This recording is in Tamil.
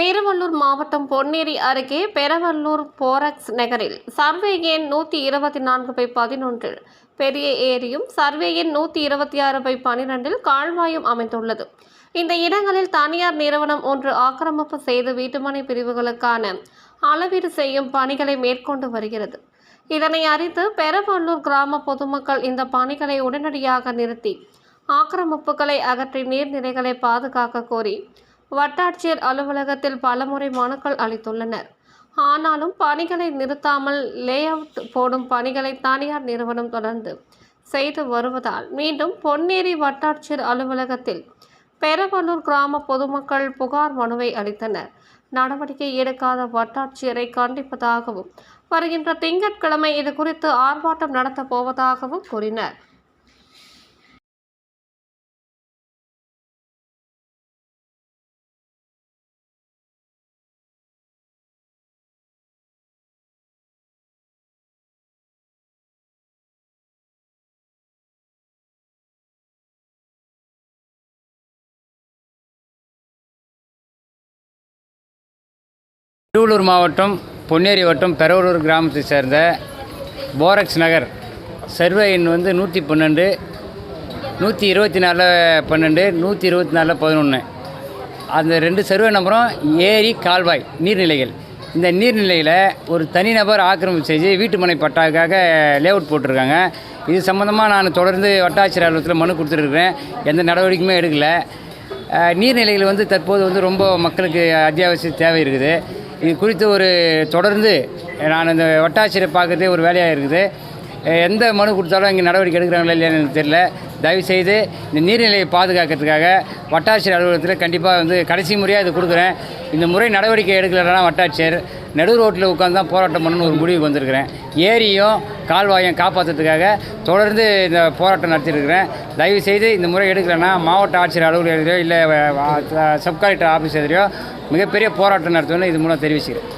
திருவள்ளூர் மாவட்டம் பொன்னேரி அருகே பெரவள்ளூர் போரக்ஸ் நகரில் சர்வே எண் நூற்றி இருபத்தி நான்கு பை பதினொன்றில் பெரிய ஏரியும் சர்வே எண் நூற்றி இருபத்தி ஆறு பை பனிரெண்டில் கால்வாயும் அமைந்துள்ளது. இந்த இடங்களில் தனியார் நிறுவனம் ஒன்று ஆக்கிரமிப்பு செய்து வீட்டுமனை பிரிவுகளுக்கான அளவீடு செய்யும் பணிகளை மேற்கொண்டு வருகிறது. இதனை அறிந்து பெரவள்ளூர் கிராம பொதுமக்கள் இந்த பணிகளை உடனடியாக நிறுத்தி ஆக்கிரமிப்புகளை அகற்றி நீர்நிலைகளை பாதுகாக்க கோரி வட்டாட்சியர் அலுவலகத்தில் பலமுறை மனுக்கள் அளித்துள்ளனர். ஆனாலும் பணிகளை நிறுத்தாமல் லே அவுட் போடும் பணிகளை தனியார் நிறுவனம் தொடர்ந்து செய்து வருவதால் மீண்டும் பொன்னேரி வட்டாட்சியர் அலுவலகத்தில் பெரவலூர் கிராம பொதுமக்கள் புகார் மனுவை அளித்தனர். நடவடிக்கை எடுக்காத வட்டாட்சியரை கண்டிப்பதாகவும் வருகின்ற திங்கட்கிழமை இது குறித்து ஆர்ப்பாட்டம் நடத்தப் போவதாகவும் கூறினர். திருவள்ளூர் மாவட்டம் பொன்னேரி வட்டம் பெரவலூர் கிராமத்தை சேர்ந்த போரக்ஸ் நகர். சர்வே எண் வந்து நூற்றி பன்னெண்டு நூற்றி இருபத்தி நாலில் பன்னெண்டு நூற்றி இருபத்தி நாலில் பதினொன்று அந்த ரெண்டு சர்வே நம்பரும் ஏரி கால்வாய் நீர்நிலைகள். இந்த நீர்நிலையில் ஒரு தனிநபர் ஆக்கிரமிப்பு செஞ்சு வீட்டுமனை பட்டாக்காக லேஅவுட் போட்டிருக்காங்க. இது சம்மந்தமாக நான் தொடர்ந்து வட்டாட்சியர் அலுவலகத்தில் மனு கொடுத்துருக்குறேன். எந்த நடவடிக்கையுமே எடுக்கலை. நீர்நிலைகள் வந்து தற்போது வந்து ரொம்ப மக்களுக்கு அத்தியாவசிய தேவை இருக்குது. இது குறித்து ஒரு தொடர்ந்து நான் இந்த வட்டாட்சியரை பார்க்குறதே ஒரு வேலையாக இருக்குது. எந்த மனு கொடுத்தாலும் இங்கே நடவடிக்கை எடுக்கிறாங்களா இல்லையான்னு எனக்கு தெரியல. தயவுசெய்து இந்த நீர்நிலையை பாதுகாக்கிறதுக்காக வட்டாட்சியர் அலுவலகத்தில் கண்டிப்பாக வந்து கடைசி முறையாக இது கொடுக்குறேன். இந்த முறை நடவடிக்கை எடுக்கலைன்னா வட்டாட்சியர் நடு ரோட்டில் உட்காந்து தான் போராட்டம் பண்ணணும்னு ஒரு முடிவுக்கு வந்திருக்கிறேன். ஏரியும் கால்வாயை காப்பாற்றுறதுக்காக தொடர்ந்து இந்த போராட்டம் நடத்திருக்கிறேன். தயவு செய்து இந்த முறை எடுக்கலைன்னா மாவட்ட ஆட்சியர் அலுவலகத்தையோ இல்லை சப் கலெக்டர் ஆஃபீஸ் எதிரையோ மிகப்பெரிய போராட்டம் நடத்துவேன்னு இது மூலம் தெரிவிச்சுக்கிறேன்.